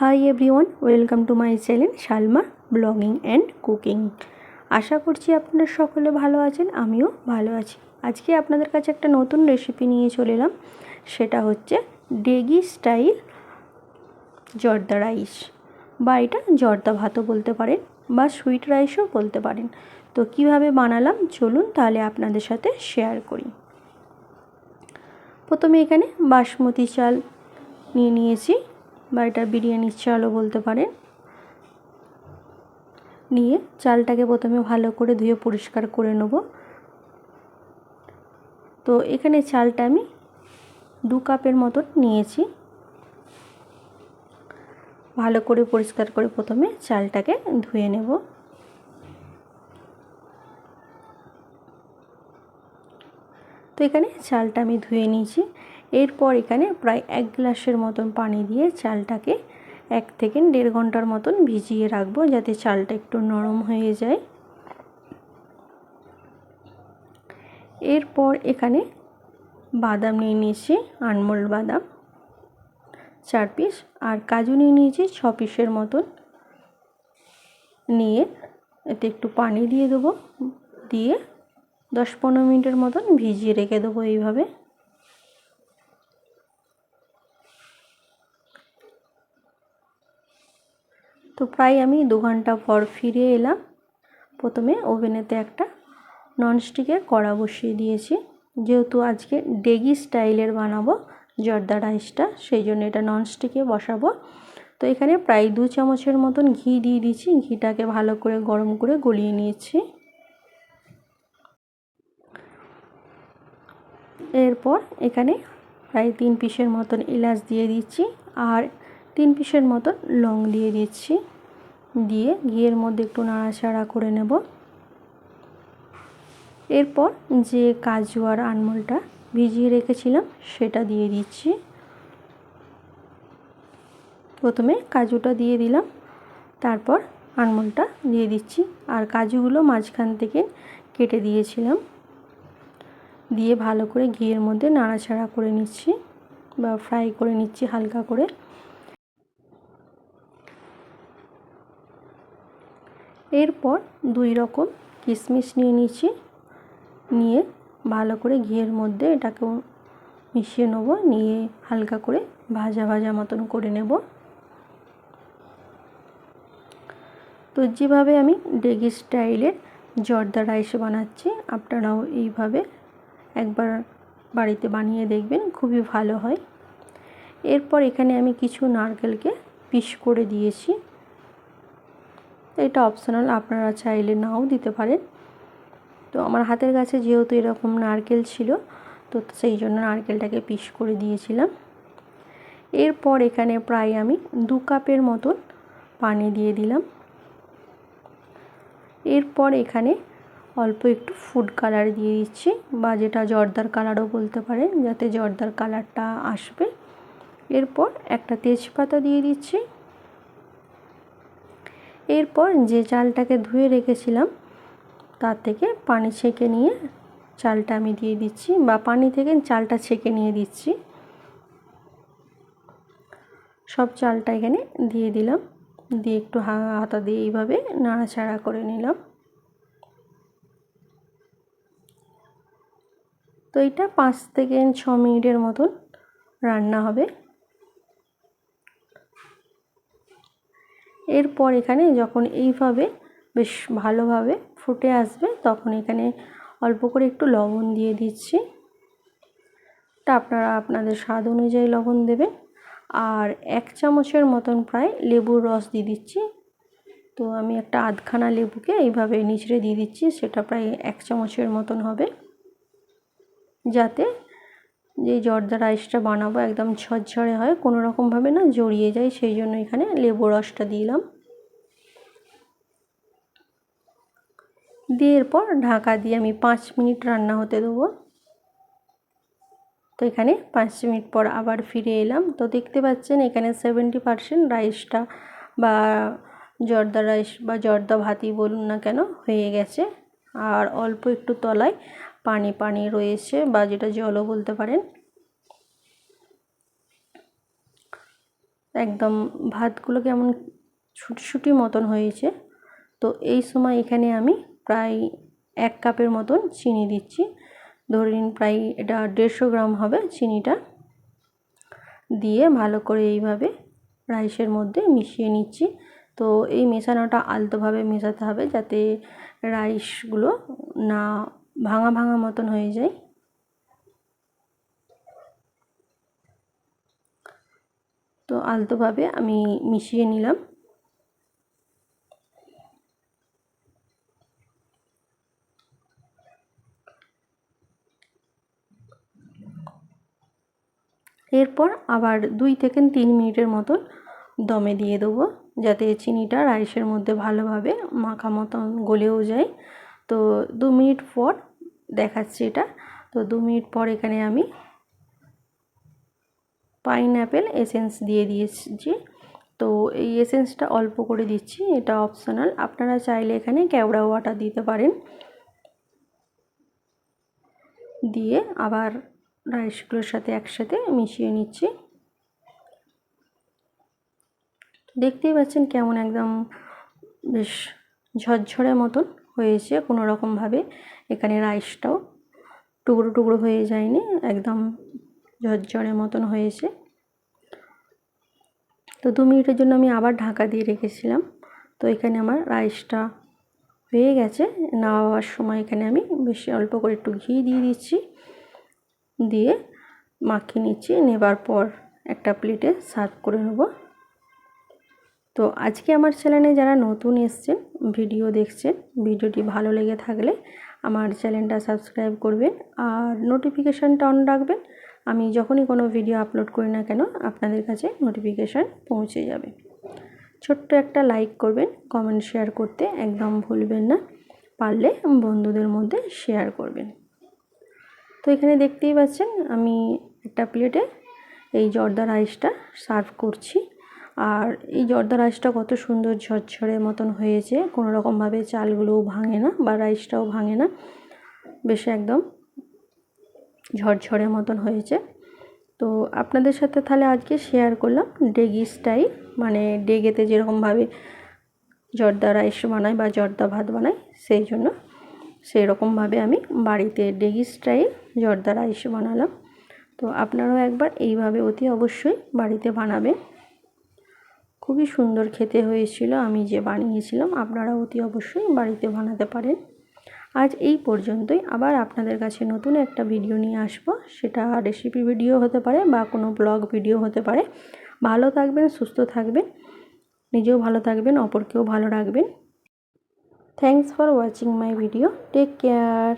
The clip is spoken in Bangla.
Hi everyone welcome to my channel Salma blogging and cooking আশা করছি আপনারা সকলে ভালো আছেন, আমিও ভালো আছি। আজকে আপনাদের কাছে একটা নতুন রেসিপি নিয়ে চলে এলাম, সেটা হচ্ছে ডেগি স্টাইল জর্দা রাইস বা এটা জর্দা ভাতও বলতে পারেন বা সুইট রাইসও বলতে পারেন। তো কীভাবে বানালাম, চলুন তাহলে আপনাদের সাথে শেয়ার করি। প্রথমে এখানে বাসমতি চাল নিয়ে নিয়েছি। বা এটা বিরিয়ানির চালও বলতে পারেন নিয়ে চালটাকে প্রথমে ভালো করে ধুয়ে পরিষ্কার করে নেব। তো এখানে চালটা আমি দু কাপের মতন নিয়েছি। ভালো করে পরিষ্কার করে প্রথমে চালটাকে ধুয়ে নেব। তো এখানে চালটা আমি ধুয়ে নিয়েছি। এরপর এখানে প্রায় এক গ্লাসের মতন পানি দিয়ে চালটাকে এক থেকে দেড় ঘণ্টার মতন ভিজিয়ে রাখব যাতে চালটা একটু নরম হয়ে যায়। এরপর এখানে বাদাম নিয়ে নিয়েছি আনমোল বাদাম চার পিস, আর কাজু নিয়ে নিয়েছি ছ পিসের মতন। নিয়ে এতে একটু পানি দিয়ে দেবো, দিয়ে দশ পনেরো মিনিটের মতন ভিজিয়ে রেখে দেবো এইভাবে। তো প্রায় আমি দু ঘণ্টা পর ফিরে এলাম। প্রথমে ওভেনেতে একটা ননস্টিকের কড়া বসিয়ে দিয়েছি। যেহেতু আজকে ডেগি স্টাইলের বানাবো, জর্দা রাইসটা সেই জন্য এটা ননস্টিকে বসাবো। তো এখানে প্রায় দু চামচের মতন ঘি দিয়ে দিচ্ছি ঘিটাকে ভালো করে গরম করে গলিয়ে নিয়েছি। এরপর এখানে প্রায় তিন পিসের মতন এলাচ দিয়ে দিচ্ছি। আর তিন পিসের মতো লং দিয়ে দিচ্ছি। দিয়ে ঘিয়ের মধ্যে একটু নাড়াচাড়া করে নেব। এরপর যে কাজু আর আনমলটা ভিজিয়ে রেখেছিলাম, সেটা দিয়ে দিচ্ছি। প্রথমে কাজুটা দিয়ে দিলাম, তারপর আনমলটা দিয়ে দিচ্ছি। আর কাজুগুলো মাঝখান থেকে কেটে দিয়েছিলাম। দিয়ে ভালো করে ঘিয়ের মধ্যে নাড়াচাড়া করে নিচ্ছি বা ফ্রাই করে নিচ্ছি হালকা করে। এরপর দুই রকম কিশমিশ নিয়ে নিচ্ছি নিয়ে ভালো করে ঘিয়ের মধ্যে এটাকে মিশিয়ে নেব। নিয়ে হালকা করে ভাজা ভাজা মতন করে নেব। তো যেভাবে আমি ডেগি স্টাইলের জর্দা রাইস বানাচ্ছি, আপনারাও এইভাবে একবার বাড়িতে বানিয়ে দেখবেন, খুবই ভালো হয়। এরপর এখানে আমি কিছু নারকেলকে পিস করে দিয়েছি। এটা অপশনাল আপনারা চাইলে নাও দিতে পারেন। তো আমার হাতের কাছে যেহেতু এরকম নারকেল ছিল, তো সেই জন্য নারকেলটাকে পিস করে দিয়েছিলাম। এরপর এখানে প্রায় আমি দু কাপের মতন পানি দিয়ে দিলাম। এরপর এখানে অল্প একটু ফুড কালার দিয়ে দিচ্ছি, বা যেটা জর্দার কালারও বলতে পারেন, যাতে জর্দার কালারটা আসবে। এরপর একটা তেজপাতা দিয়ে দিচ্ছি। এরপর যে চালটাকে ধুয়ে রেখেছিলাম, তার থেকে পানি ছেঁকে নিয়ে চালটা আমি দিয়ে দিচ্ছি, বা পানি থেকে চালটা ছেঁকে নিয়ে দিচ্ছি। সব চালটা এখানে দিয়ে দিলাম, দিয়ে একটু হাতা দিয়ে এইভাবে নাড়াচাড়া করে নিলাম। তো এটা পাঁচ থেকে ছ মিনিটের মতন রান্না হবে। এরপর এখানে যখন এইভাবে বেশ ভালোভাবে ফুটে আসবে, তখন এখানে অল্প করে একটু লবণ দিয়ে দিচ্ছি। তা আপনারা আপনাদের স্বাদ অনুযায়ী লবণ দেবেন। আর এক চামচের মতন প্রায় লেবুর রস দিয়ে দিচ্ছি। তো আমি একটা আধখানা লেবুকে এইভাবে নিচড়ে দিয়ে দিচ্ছি, সেটা প্রায় এক চামচের মতন হবে। যাতে যে জর্দা রাইসটা বানাবো একদম ঝরঝরে হয়, কোনো রকমভাবে না জড়িয়ে যায়, সেই জন্য এখানে লেবু রসটা দিলাম। দিয়ে এরপর ঢাকা দিয়ে আমি পাঁচ মিনিট রান্না হতে দেবো। তো এখানে পাঁচ মিনিট পর আবার ফিরে এলাম। তো দেখতে পাচ্ছেন এখানে সেভেন্টি পারসেন্ট রাইসটা বা জর্দা রাইস বা জর্দা ভাতি বলুন না কেন, হয়ে গেছে। আর অল্প একটু তলায় পানি পানি রয়েছে বা যেটা জলও বলতে পারেন। একদম ভাতগুলো কেমন ছুটি মতন হয়েছে। তো এই সময় এখানে আমি প্রায় এক কাপের মতন চিনি দিচ্ছি। ধরে নিন প্রায় এটা দেড়শো গ্রাম হবে চিনিটা। দিয়ে ভালো করে এইভাবে রাইসের মধ্যে মিশিয়ে নিচ্ছি। তো এই মেশানোটা আলতোভাবে মেশাতে হবে যাতে রাইসগুলো না ভাঙা ভাঙা মতন হয়ে যায়। তো আলতোভাবে আমি মিশিয়ে নিলাম। এরপর আবার দুই থেকে তিন মিনিটের মতন দমে দিয়ে দেবো, যাতে চিনিটা রাইসের মধ্যে ভালোভাবে মাখা মতন গলেও যায়। তো দু মিনিট পর দেখাচ্ছি এটা। তো দু মিনিট পর এখানে আমি পাইনঅ্যাপেল এসেন্স দিয়ে দিয়েছি। তো এই এসেন্সটা অল্প করে দিচ্ছি, এটা অপশনাল আপনারা চাইলে এখানে কেওড়া ওয়াটার দিতে পারেন। দিয়ে আবার রাইসগুলোর সাথে একসাথে মিশিয়ে নিচ্ছি। দেখতেই পাচ্ছেন কেমন একদম বেশ ঝরঝরে মতন। হয়েছে কোনো রকমভাবে এখানে রাইসটাও টুকরো টুকরো হয়ে যায়নি, একদম ঝরঝরের মতন হয়েছে। তো দু মিনিটের জন্য আমি আবার ঢাকা দিয়ে রেখেছিলাম। তো এখানে আমার রাইসটা হয়ে গেছে। নেওয়ার সময় এখানে আমি বেশি অল্প করে একটু ঘি দিয়ে দিচ্ছি। দিয়ে মাখিয়ে নিচ্ছি। নেবার পর একটা প্লেটে সার্ভ করে নেব। তো আজকে আমার চ্যানেলে যারা নতুন এসছেন ভিডিও দেখছেন ভিডিওটি ভালো লেগে থাকলে আমার চ্যানেলটা সাবস্ক্রাইব করবেন আর নোটিফিকেশানটা অন রাখবেন। আমি যখনই কোনো ভিডিও আপলোড করি না কেন, আপনাদের কাছে নোটিফিকেশান পৌঁছে যাবে। ছোট্ট একটা লাইক করবেন কমেন্ট শেয়ার করতে একদম ভুলবেন না, পারলে বন্ধুদের মধ্যে শেয়ার করবেন। তো এখানে দেখতেই পাচ্ছেন, আমি একটা প্লেটে এই জর্দা রাইসটা সার্ভ করছি। আর এই জর্দা রাইসটা কত সুন্দর ঝরঝরে মতন হয়েছে। কোনো রকমভাবে চালগুলোও ভাঙে না বা রাইসটাও ভাঙে না। বেশ একদম ঝরঝরে মতন হয়েছে। তো আপনাদের সাথে তাহলে আজকে শেয়ার করলাম ডেগি স্টাইল মানে ডেগেতে যেরকমভাবে জর্দা রাইস বানায় বা জর্দা ভাত বানায় সেই জন্য সেই রকমভাবে আমি বাড়িতে ডেগি স্টাইল জর্দা রাইস বানালাম। তো আপনারাও একবার এইভাবে অতি অবশ্যই বাড়িতে বানাবেন। খুবই সুন্দর খেতে হয়েছিল, আমি যে বানিয়েছিলাম আপনারা অতি অবশ্যই বাড়িতে বানাতে পারেন। আজ এই পর্যন্তই, আবার আপনাদের কাছে নতুন একটা ভিডিও নিয়ে আসব, সেটা রেসিপি ভিডিও হতে পারে বা কোনো ব্লগ ভিডিও হতে পারে। ভালো থাকবেন, সুস্থ থাকবেন, নিজেও ভালো থাকবেন, অপরকেও ভালো রাখবেন। Thanks for watching my video take care